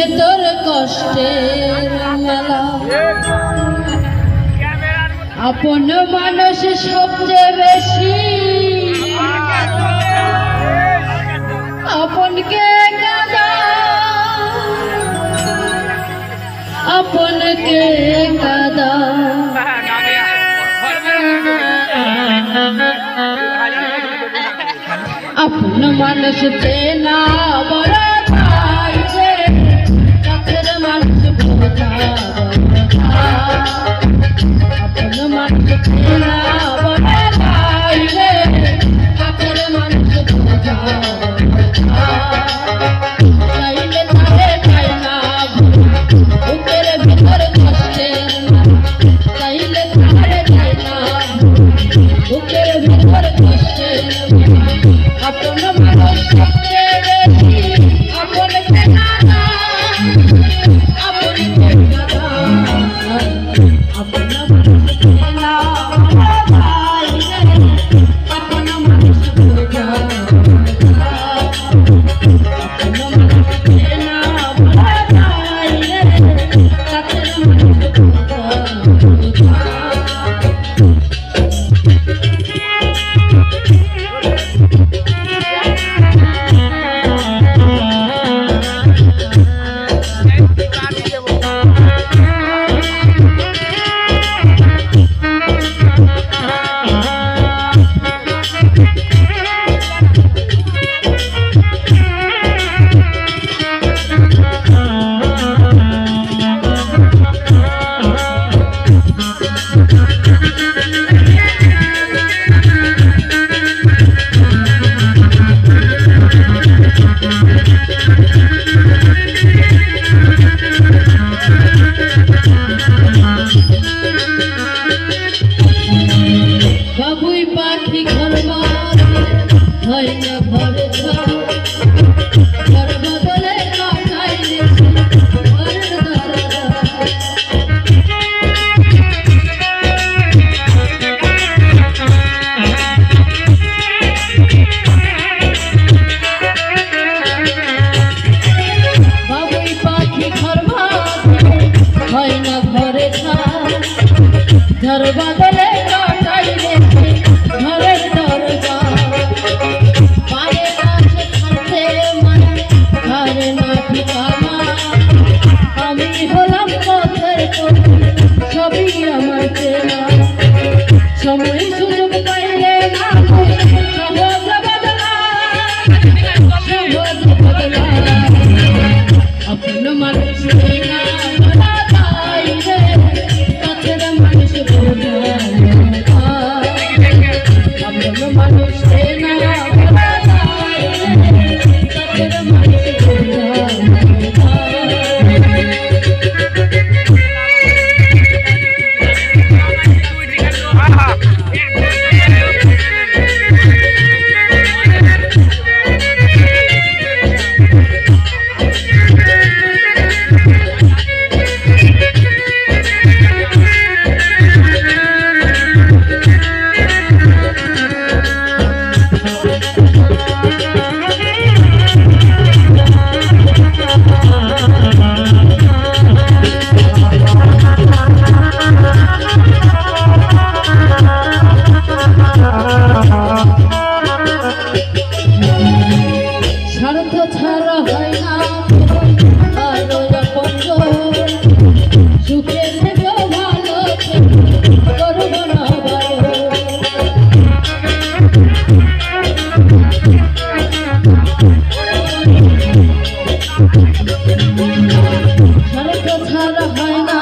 ভেতর কষ্টের মেলা। আপন মানুষ সবচেয়ে বেশি। আপনকে আপনকে কাদা। আপন মানুষ চেনা বড় अपना मन खेला ওই পাখি ঘর হয় না ভরে ঘর বদলে ধরবা Thank you. কথা হয় না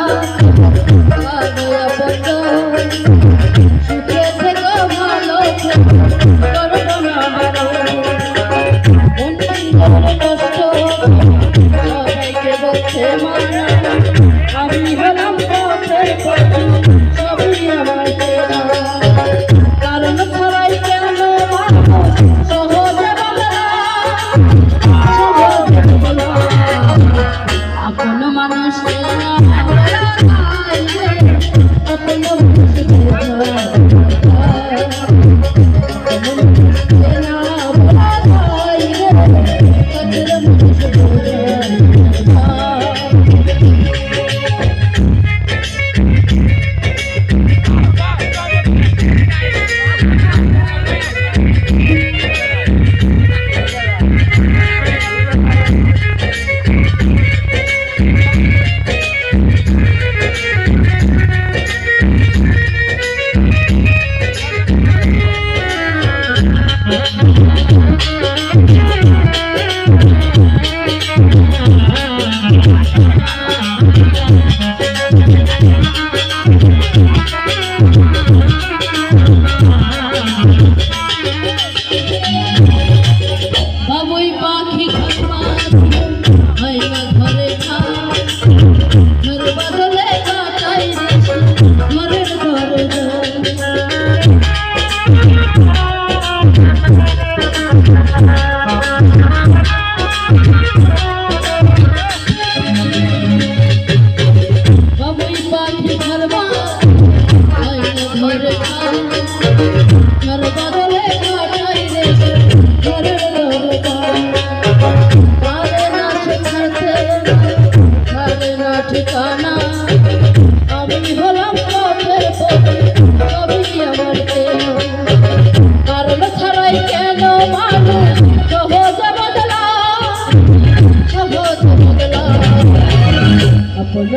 Thank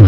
you.